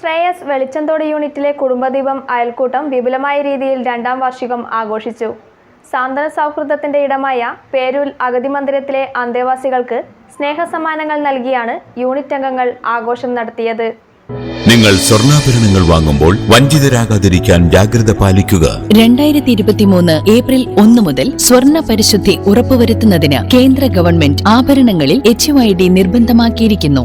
ശ്രേയസ് വെളിച്ചന്തോട് യൂണിറ്റിലെ കുടുംബദീപം അയൽക്കൂട്ടം വിപുലമായ രീതിയിൽ രണ്ടാം വാർഷികം ആഘോഷിച്ചു. സാന്ത്വന സൗഹൃദത്തിന്റെ ഇടമായ പേരൂൽ അഗതി മന്ദിരത്തിലെ അന്തേവാസികൾക്ക് സ്നേഹസമ്മാനങ്ങൾ നൽകിയാണ് യൂണിറ്റ് അംഗങ്ങൾ ആഘോഷം നടത്തിയത്. നിങ്ങൾ സ്വർണാഭരണങ്ങൾ വാങ്ങുമ്പോൾ വഞ്ചിതരാകാതിരിക്കാൻ ജാഗ്രത പാലിക്കുക. രണ്ടായിരത്തി ഇരുപത്തിമൂന്ന് ഏപ്രിൽ ഒന്ന് മുതൽ സ്വർണ പരിശുദ്ധി ഉറപ്പുവരുത്തുന്നതിന് കേന്ദ്ര ഗവൺമെന്റ് ആഭരണങ്ങളിൽ എച്ച് ഐ ഡി നിർബന്ധമാക്കിയിരിക്കുന്നു.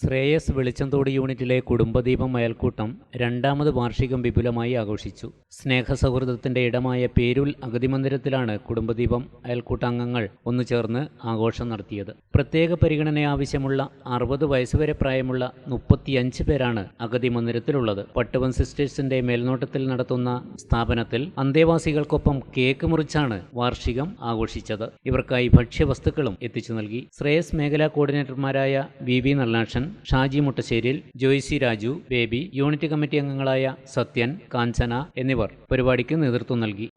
ശ്രേയസ് വെളിച്ചന്തോട് യൂണിറ്റിലെ കുടുംബദീപം അയൽക്കൂട്ടം രണ്ടാമത് വാർഷികം വിപുലമായി ആഘോഷിച്ചു. സ്നേഹസൗഹൃദത്തിന്റെ ഇടമായ പേരുൽ അഗതിമന്ദിരത്തിലാണ് കുടുംബദീപം അയൽക്കൂട്ട അംഗങ്ങൾ ഒന്നു ചേർന്ന് ആഘോഷം നടത്തിയത്. പ്രത്യേക പരിഗണന ആവശ്യമുള്ള അറുപത് വയസ്സുവരെ പ്രായമുള്ള മുപ്പത്തിയഞ്ച് പേരാണ് അഗതി മന്ദിരത്തിലുള്ളത് പട്ടുവൻ സിസ്റ്റേഴ്സിന്റെ മേൽനോട്ടത്തിൽ നടത്തുന്ന സ്ഥാപനത്തിൽ അന്തേവാസികൾക്കൊപ്പം കേക്ക് മുറിച്ചാണ് വാർഷികം ആഘോഷിച്ചത്. ഇവർക്കായി ഭക്ഷ്യവസ്തുക്കളും എത്തിച്ചു നൽകി. ശ്രേയസ് മേഖലാ കോർഡിനേറ്റർമാരായ V V Nallakshan Shaji Muttasseril Joycy Raju Baby unit committee അംഗങ്ങളായ സത്യൻ കാഞ്ചന എന്നിവർ പരിപാടിക്ക് നേതൃത്വം നൽകി.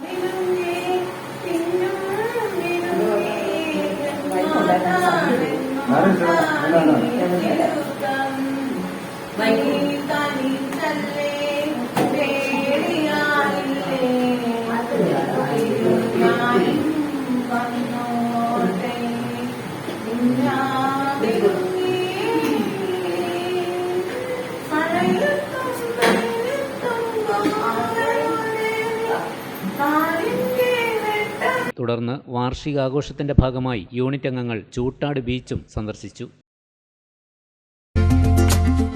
തുടർന്ന് വാർഷികാഘോഷത്തിന്റെ ഭാഗമായി യൂണിറ്റ് അംഗങ്ങൾ ചൂട്ടാട് ബീച്ചും സന്ദർശിച്ചു.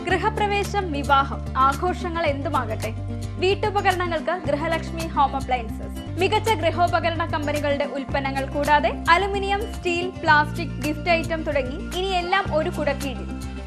ഗൃഹപ്രവേശം വിവാഹം ആഘോഷങ്ങൾ എന്തുമാകട്ടെ? വീട്ടുപകരണങ്ങൾക്ക് ഗൃഹലക്ഷ്മി ഹോം അപ്ലയൻസസ്. മികച്ച ഗൃഹോപകരണ കമ്പനികളുടെ ഉൽപ്പന്നങ്ങൾ കൂടാതെ aluminium steel plastic gift item തുടങ്ങി ഇനിയെല്ലാം ഒരു കുടക്കീഴിൽ.